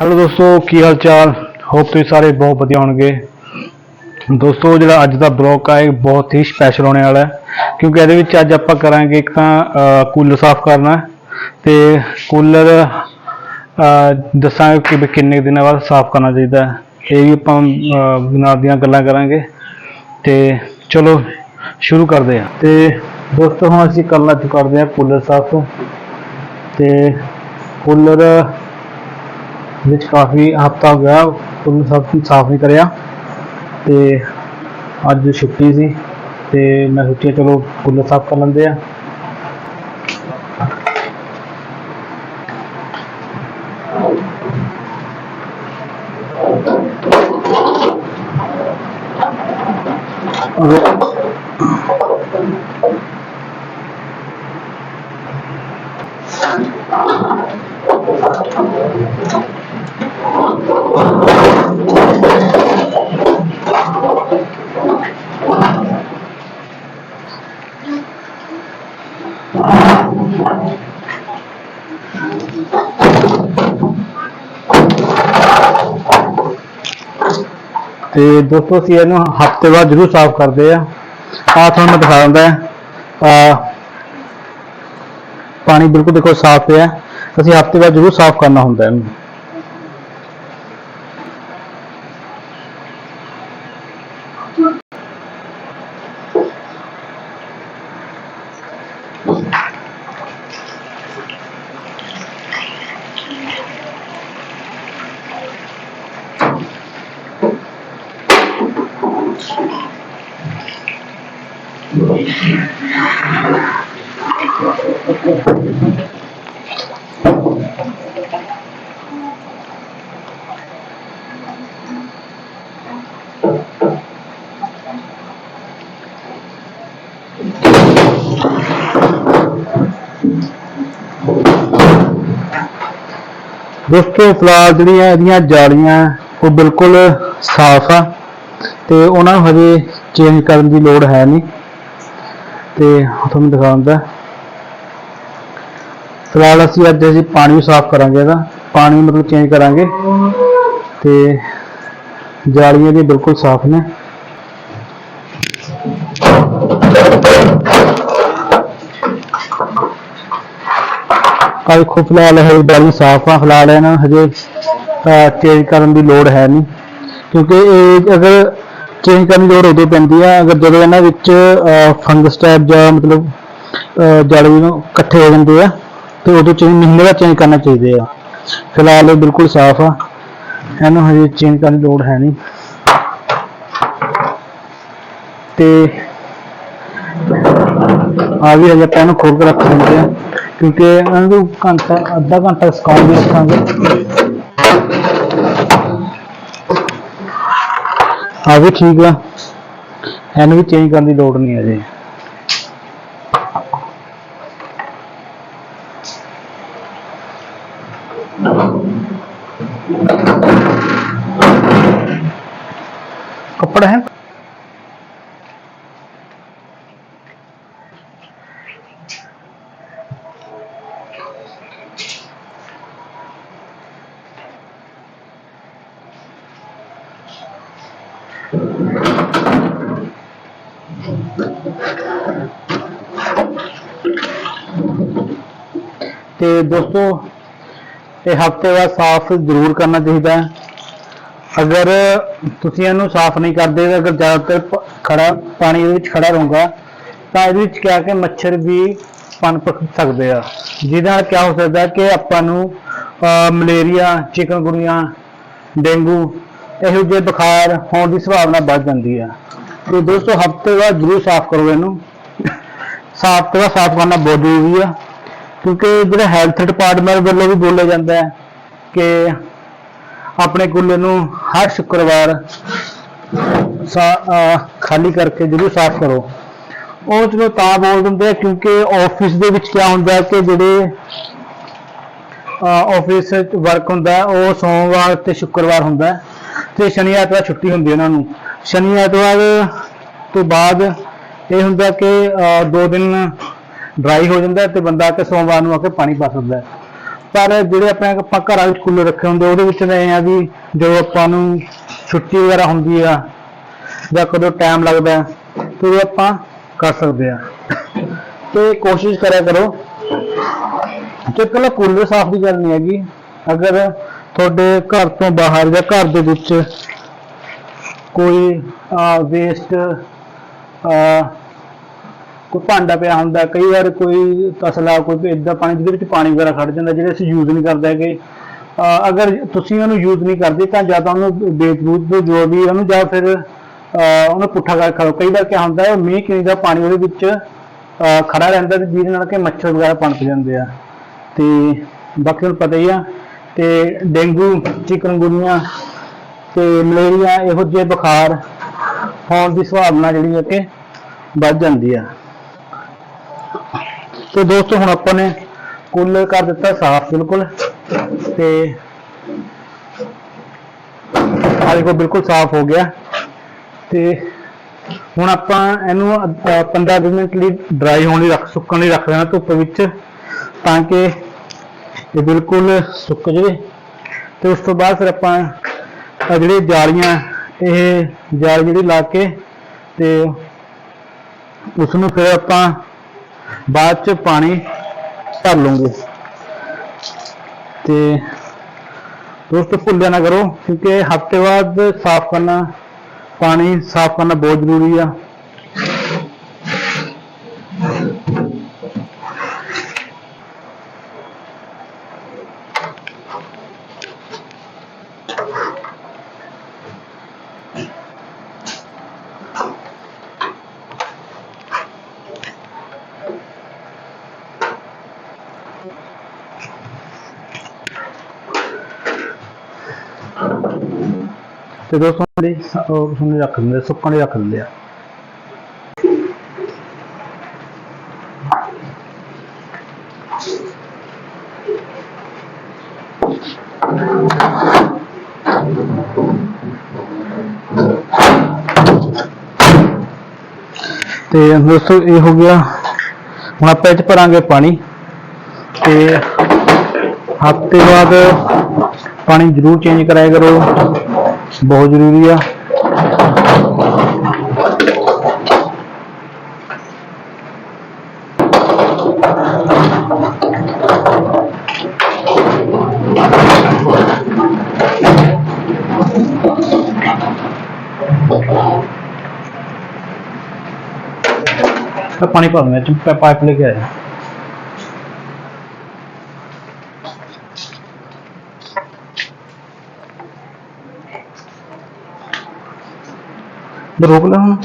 Hello ਦੋਸਤੋ, ਕੀ ਹਾਲ ਚਾਲ hop ਤੁਸੀਂ ਸਾਰੇ ਬਹੁਤ ਵਧੀਆ ਹੋਣਗੇ। ਦੋਸਤੋ, ਜਿਹੜਾ ਅੱਜ ਦਾ ਬਲੌਗ ਆ, ਇਹ ਬਹੁਤ ਹੀ ਸਪੈਸ਼ਲ ਹੋਣੇ ਵਾਲਾ ਹੈ। ਕਿਉਂਕਿ ਇਹਦੇ ਵਿੱਚ ਅੱਜ ਆਪਾਂ ਕਰਾਂਗੇ ਇੱਕ ਤਾਂ ਕੂਲਰ ਸਾਫ਼ ਕਰਨਾ। ਹੈ ਤੇ ਕੂਲਰ ਦੱਸਾਂਗੇ ਕਿ ਵੀ ਕਿੰਨੇ ਦਿਨਾਂ ਬਾਅਦ ਸਾਫ਼ ਕਰਨਾ ਚਾਹੀਦਾ ਇਹ ਵੀ ਆਪਾਂ ਨਾਲ ਦੀਆਂ ਗੱਲਾਂ ਕਰਾਂਗੇ। ਤੇ ਚਲੋ, ਸ਼ੁਰੂ ਕਰਦੇ ਹਾਂ। ਤੇ ਦੋਸਤੋ, ਹੁਣ ਅਸੀਂ ਕਰਨਾ ਸ਼ੁਰੂ ਕਰਦੇ ਹਾਂ ਕੂਲਰ ਸਾਫ਼। ਤੇ ਕੂਲਰ ਵਿੱਚ ਕਾਫੀ ਹਫਤਾ ਹੋ ਗਿਆ ਸਭ ਸਾਫ਼ ਸਾਫ਼ ਨਹੀਂ ਕਰਿਆ ਤੇ ਅੱਜ ਛੁੱਟੀ ਸੀ ਤੇ ਮੈਂ ਸੋਚਿਆ ਚਲੋ ਫੁੱਲ ਸਾਫ਼ ਕਰ ਲੈਂਦੇ ਆ। ਤੇ ਦੋਸਤੋ ਅਸੀਂ ਇਹਨੂੰ ਹਫ਼ਤੇ ਬਾਅਦ ਜ਼ਰੂਰ ਸਾਫ਼ ਕਰਦੇ ਆ ਆ ਤੁਹਾਨੂੰ ਮੈਂ ਦਿਖਾ ਦਿੰਦਾ ਆ ਪਾਣੀ ਬਿਲਕੁਲ ਦੇਖੋ ਸਾਫ਼ ਹੈ ਅਸੀਂ ਹਫ਼ਤੇ ਬਾਅਦ ਜ਼ਰੂਰ ਸਾਫ਼ ਕਰਨਾ ਹੁੰਦਾ ਇਹਨੂੰ। ਦੋਸਤੋ ਫਿਲਹਾਲ ਜਿਹੜੀਆਂ ਇਹਦੀਆਂ ਜਾਲੀਆਂ, ਉਹ ਬਿਲਕੁਲ ਸਾਫ਼ ਆ ਤੇ ਉਹਨਾਂ ਨੂੰ ਹਜੇ ਚੇਂਜ ਕਰਨ ਦੀ ਲੋੜ ਹੈ ਨਹੀਂ। ਤੇ ਉਹ ਤੁਹਾਨੂੰ ਦਿਖਾਉਂਦਾ ਫਿਲਹਾਲ ਅਸੀਂ ਅੱਜ ਅਸੀਂ ਪਾਣੀ ਵੀ ਸਾਫ਼ ਕਰਾਂਗੇ ਇਹਦਾ। ਪਾਣੀ ਮਤਲਬ ਚੇਂਜ ਕਰਾਂਗੇ। ਤੇ ਜਾਲੀਆਂ ਵੀ ਬਿਲਕੁਲ ਸਾਫ਼ ਨੇ। ਆ ਦੇਖੋ, ਫਿਲਹਾਲ ਇਹ ਜਾਲੀ ਸਾਫ਼ ਆ। ਫਿਲਹਾਲ ਇਹਨਾਂ ਨੂੰ ਹਜੇ ਚੇਂਜ ਕਰਨ ਦੀ ਲੋੜ ਹੈ ਨਹੀਂ। ਕਿਉਂਕਿ ਇਹ ਅਗਰ ਚੇਂਜ ਕਰਨ ਦੀ ਲੋੜ ਉਦੋਂ ਪੈਂਦੀ ਆ, ਅਗਰ ਜਦੋਂ ਇਹਨਾਂ ਵਿੱਚ ਫੰਗਸ ਟਾਈਪ ਜਾਂ ਮਤਲਬ, ਅਹ ਜੜ ਵੀ ਨੂੰ ਇਕੱਠੇ ਹੋ ਜਾਂਦੇ ਆ, ਤੇ ਉਦੋਂ ਚੇਂਜ ਮਹੀਨੇ ਦਾ ਚੇਂਜ ਕਰਨਾ ਚਾਹੀਦੇ ਆ। ਫਿਲਹਾਲ ਇਹ ਬਿਲਕੁਲ ਸਾਫ਼ ਆ। ਇਹਨੂੰ ਹਜੇ ਚੇਂਜ ਕਰਨ ਦੀ ਲੋੜ ਹੈ ਨਹੀਂ। ਤੇ ਆ ਵੀ ਹਜੇ ਆਪਾਂ ਇਹਨੂੰ ਖੋਲ ਕੇ ਰੱਖ ਦਿੰਦੇ ਆ, ਕਿਉਂਕਿ ਇਹਨਾਂ ਨੂੰ ਘੰਟਾ, ਅੱਧਾ ਘੰਟਾ ਸੁਕਾਉਣ ਰੱਖਾਂਗੇ। ਆ ਵੀ ਠੀਕ ਆ। ਇਹਨੂੰ ਵੀ ਚੇਂਜ ਕਰਨ ਦੀ ਲੋੜ ਨਹੀਂ ਹੈ ਜੀ ਕੱਪੜਾ ਹੈ? ਤੇ ਦੋਸਤੋ ਇਹ ਹਫ਼ਤੇ ਦਾ ਸਾਫ਼ ਜ਼ਰੂਰ ਕਰਨਾ ਚਾਹੀਦਾ ਹੈ। ਅਗਰ ਤੁਸੀਂ ਇਹਨੂੰ ਸਾਫ਼ ਨਹੀਂ ਕਰਦੇ ਤਾਂ ਅਗਰ ਜ਼ਿਆਦਾਤਰ ਖੜਾ ਪਾਣੀ ਦੇ ਵਿੱਚ ਖੜਾ ਰਹੂਗਾ ਤਾਂ ਇਹਦੇ ਵਿੱਚ ਕਿਆ ਕਿ ਮੱਛਰ ਵੀ ਪਨਪ ਸਕਦੇ ਆ। ਜਿਹਦੇ ਨਾਲ ਕਿਆ ਹੋ ਸਕਦਾ ਕਿ ਆਪਾਂ ਨੂੰ ਅਹ, ਮਲੇਰੀਆ ਚਿਕਨਗੁਨੀਆ ਡੇਂਗੂ ਇਹੋ ਜਿਹੇ ਬੁਖਾਰ ਹੋਣ ਦੀ ਸੰਭਾਵਨਾ ਵੱਧ ਜਾਂਦੀ ਆ। ਤੇ ਦੋਸਤੋ, ਹਫ਼ਤੇ ਬਾਅਦ ਜ਼ਰੂਰ ਸਾਫ਼ ਕਰੋ ਇਹਨੂੰ। ਸਾਫ਼ ਤੋਂ ਸਾਫ਼ ਕਰਨਾ ਬਹੁਤ ਜ਼ਰੂਰੀ ਆ। ਕਿਉਂਕਿ ਜਿਹੜਾ ਹੈਲਥ ਡਿਪਾਰਟਮੈਂਟ ਵੱਲੋਂ ਵੀ ਬੋਲਿਆ ਜਾਂਦਾ ਹੈ ਕਿ ਆਪਣੇ ਕੂਲਰ ਨੂੰ ਹਰ ਸ਼ੁੱਕਰਵਾਰ ਸਾ- ਖਾਲੀ ਕਰਕੇ ਜ਼ਰੂਰ ਸਾਫ਼ ਕਰੋ। ਉਹ ਚਲੋ ਤਾਂ ਬੋਲ ਦਿੰਦੇ ਆ, ਕਿਉਂਕਿ ਆਫਿਸ ਦੇ ਵਿੱਚ ਕੀ ਹੁੰਦਾ ਕਿ ਜਿਹੜੇ ਆਫਿਸ ਵਰਕ ਹੁੰਦਾ ਉਹ ਸੋਮਵਾਰ ਤੇ ਸ਼ੁੱਕਰਵਾਰ ਹੁੰਦਾ ਤੇ ਸ਼ਨੀ ਐਤਵਾਰ ਛੁੱਟੀ ਹੁੰਦੀ ਹੈ ਉਹਨਾਂ ਨੂੰ। ਸ਼ਨੀ ਐਤਵਾਰ ਤੋਂ ਬਾਅਦ ਇਹ ਹੁੰਦਾ ਕਿ ਦੋ ਦਿਨ ਡਰਾਈ ਹੋ ਜਾਂਦਾ ਹੈ ਤੇ ਬੰਦਾ ਆ ਸੋਮਵਾਰ ਨੂੰ ਆ ਕੇ ਪਾਣੀ ਪਾ ਸਕਦਾ ਪਰ ਜਿਹੜੇ ਆਪਣੇ ਆਪਾਂ ਘਰਾਂ ਵਿੱਚ ਕੂਲਰ ਰੱਖੇ ਹੁੰਦੇ ਉਹਦੇ ਵਿੱਚ ਤਾਂ ਇਹ ਆ ਵੀ ਜਦੋਂ ਆਪਾਂ ਨੂੰ ਛੁੱਟੀ ਵਗੈਰਾ ਹੁੰਦੀ ਆ ਜਾਂ ਕਦੋਂ ਟਾਈਮ ਲੱਗਦਾ ਹੈ, ਤੇ ਉਹ ਆਪਾਂ ਕਰ ਸਕਦੇ ਆ ਤੇ ਕੋਸ਼ਿਸ਼ ਕਰਿਆ ਕਰੋ ਕਿ ਪਹਿਲਾਂ ਕੂਲਰ ਸਾਫ਼ ਦੀ ਗੱਲ ਨਹੀਂ ਹੈਗੀ। ਅਗਰ ਤੁਹਾਡੇ ਘਰ ਤੋਂ ਬਾਹਰ ਜਾਂ ਘਰ ਦੇ ਵਿੱਚ ਕੋਈ ਵੇਸਟ ਕੋਈ ਭਾਂਡਾ ਪਿਆ ਹੁੰਦਾ, ਕਈ ਵਾਰ ਕੋਈ ਤਸਲਾ, ਕੋਈ ਇਦਾਂ ਪਾਣੀ ਜਿਹਦੇ ਵਿੱਚ ਪਾਣੀ ਵਗੈਰਾ ਖੜ ਜਾਂਦਾ, ਜਿਹੜੇ ਅਸੀਂ ਯੂਜ਼ ਨਹੀਂ ਕਰਦੇ ਹੈਗੇ। ਅਗਰ ਤੁਸੀਂ ਉਹਨੂੰ ਯੂਜ਼ ਨਹੀਂ ਕਰਦੇ ਤਾਂ ਜਾਂ ਤਾਂ ਉਹਨੂੰ ਬੇਤਬੂਤ ਦੇ ਜੋ ਵੀ ਉਹਨੂੰ ਜਾਂ ਫਿਰ, ਅਹ, ਉਹਨੂੰ ਪੁੱਠਾ ਕਰ ਕਰੋ ਕਈ ਵਾਰ ਕੀ ਹੁੰਦਾ ਹੈ ਮੀਂਹ ਕਿੰਨੀ ਦਾ ਪਾਣੀ ਉਹਦੇ ਵਿੱਚ, ਅਹ ਖੜਾ ਰਹਿੰਦਾ ਤੇ ਜਿਹਦੇ ਨਾਲ ਕਿ ਮੱਛਰ ਵਗੈਰਾ ਪਣਪ ਜਾਂਦੇ ਆ। ਤੇ ਬਾਕੀ ਤੁਹਾਨੂੰ ਪਤਾ ਹੀ ਆ ਤੇ ਡੇਂਗੂ, ਚਿਕਨਗੁਨੀਆ ਤੇ ਮਲੇਰੀਆ ਇਹੋ ਜਿਹੇ ਬੁਖਾਰ ਹੋਣ ਦੀ ਸੰਭਾਵਨਾ ਜਿਹੜੀ ਹੈ ਕਿ ਵੱਧ ਜਾਂਦੀ ਆ। ਤੇ ਦੋਸਤੋ, ਹੁਣ ਆਪਾਂ ਨੇ ਕੂਲਰ ਕਰ ਦਿੱਤਾ ਸਾਫ਼ ਬਿਲਕੁਲ ਤੇ ਆਹ ਦੇਖੋ, ਬਿਲਕੁਲ ਸਾਫ਼ ਹੋ ਗਿਆ। ਤੇ ਹੁਣ ਆਪਾਂ ਇਹਨੂੰ 15 ਮਿੰਟ ਲਈ ਡਰਾਈ ਹੋਣ ਲਈ ਰੱਖ, ਸੁੱਕਣ ਲਈ ਰੱਖ ਦੇਣਾ ਧੁੱਪ ਵਿੱਚ ਤਾਂ ਕਿ ਇਹ ਬਿਲਕੁਲ ਸੁੱਕ ਜਾਵੇ। ਤੇ ਉਸ ਤੋਂ ਬਾਅਦ ਫਿਰ ਆਪਾਂ ਆਹ ਜਿਹੜੇ ਜਾਲੀਆਂ, ਇਹ ਜਾਲ ਜਿਹੜੀ ਲਾ ਕੇ ਤੇ ਉਸ ਨੂੰ ਫਿਰ ਆਪਾਂ ਬਾਅਦ ਚ ਪਾਣੀ ਭਰ ਲਵਾਂਗੇ ਤੇ ਦੋਸਤੋ ਭੁੱਲਿਆ ਨਾ ਕਰੋ, ਕਿਉਂਕਿ ਹਫ਼ਤੇ ਬਾਅਦ ਸਾਫ਼ ਕਰਨਾ, ਪਾਣੀ ਸਾਫ਼ ਕਰਨਾ ਬਹੁਤ ਜ਼ਰੂਰੀ ਆ। ਤੇ ਦੋਸਤੋ ਜਿਹੜੇ ਉਸਨੂੰ ਰੱਖ ਦਿੰਦੇ, ਸੁੱਕਣ ਲਈ ਰੱਖ ਦਿੰਦੇ ਆ। ਤੇ ਦੋਸਤੋ, ਇਹ ਹੋ ਗਿਆ। ਹੁਣ ਆਪਾਂ ਇਹ ਚ ਭਰਾਂਗੇ ਪਾਣੀ। ਤੇ ਹਫ਼ਤੇ ਬਾਅਦ ਪਾਣੀ ਜ਼ਰੂਰ ਚੇਂਜ ਕਰਾਇਆ ਕਰੋ। ਬਹੁਤ ਜ਼ਰੂਰੀ ਆ ਤਾਂ ਪਾਣੀ ਪਾ ਮੈਂ ਚ ਰੋਕ ਲੈ ਹੁਣ।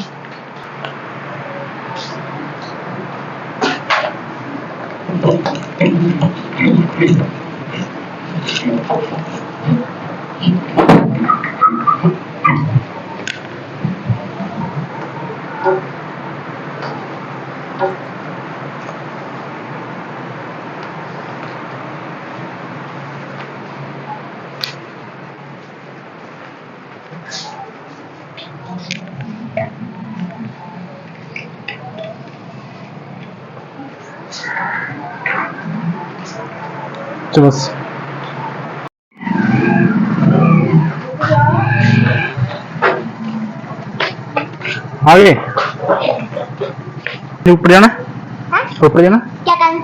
ਆਇਆ ਰੋਕ ਲੈ ਹੁਣ ਤੇ ਬਸ ਆ ਗਏ ਤੇ ਉੱਪਰ ਜਾਣਾ हाँ? ਉੱਪਰ ਜਾਣਾ क्या करना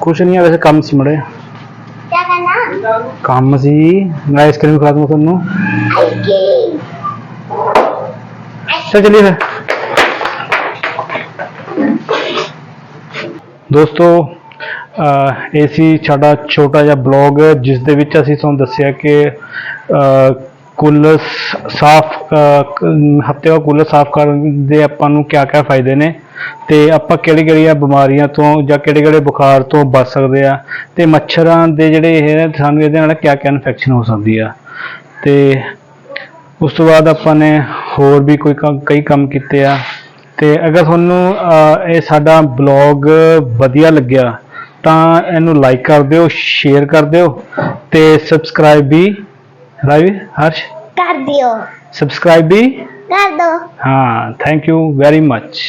ਕੁਛ ਨਹੀਂ ਆ ਵੈਸੇ ਕੰਮ ਸੀ ਮੜੇ क्या करना ਕੰਮ ਸੀ ਮੈਂ ਆਈਸਕ੍ਰੀਮ ਖਵਾ ਦੂੰਗਾ ਤੁਹਾਨੂੰ आइसक्रीम ਚਲ ਚਲੀਏ ਫਿਰ ਦੋਸਤੋ ਅਹ ਇਹ ਸੀ ਸਾਡਾ ਛੋਟਾ ਜਿਹਾ ਬਲੌਗ ਜਿਸ ਦੇ ਵਿੱਚ ਅਸੀਂ ਤੁਹਾਨੂੰ ਦੱਸਿਆ ਕਿ ਕੁੱਲ ਸਾਫ਼ ਹਫ਼ਤੇ ਬਾਅਦ ਕੂਲਰ ਸਾਫ਼ ਕਰਨ ਦੇ ਆਪਾਂ ਨੂੰ ਕਿਆ ਕਿਆ ਫਾਇਦੇ ਨੇ ਤੇ ਆਪਾਂ ਕਿਹੜੀ ਕਿਹੜੀਆਂ ਬਿਮਾਰੀਆਂ ਤੋਂ ਜਾਂ ਕਿਹੜੇ ਕਿਹੜੇ ਬੁਖਾਰ ਤੋਂ ਬਚ ਸਕਦੇ ਆ ਤੇ ਮੱਛਰਾਂ ਦੇ ਜਿਹੜੇ ਇਹ ਨੇ, ਸਾਨੂੰ ਇਹਦੇ ਨਾਲ ਕਿਆ ਕਿਆ ਇਨਫੈਕਸ਼ਨ ਹੋ ਸਕਦੀ ਆ। ਤੇ ਉਸ ਤੋਂ ਬਾਅਦ ਆਪਾਂ ਨੇ ਹੋਰ ਵੀ ਕੋਈ ਕੰਮ- ਕਈ ਕੰਮ ਕੀਤੇ ਆ। ਤੇ ਅਗਰ ਤੁਹਾਨੂੰ ਇਹ ਸਾਡਾ ਬਲੌਗ ਵਧੀਆ ਲੱਗਿਆ ਤਾਂ ਇਹਨੂੰ ਲਾਈਕ ਕਰ ਦਿਓ ਸ਼ੇਅਰ ਕਰ ਦਿਓ ਤੇ ਸਬਸਕ੍ਰਾਈਬ ਵੀ ਰਾਵੀ ਹਰਸ਼? ਕਰ ਦਿਓ। ਸਬਸਕ੍ਰਾਈਬ ਵੀ? ਕਰ ਦਿਓ ਹਾਂ ਥੈਂਕ ਯੂ ਵੈਰੀ ਮੱਚ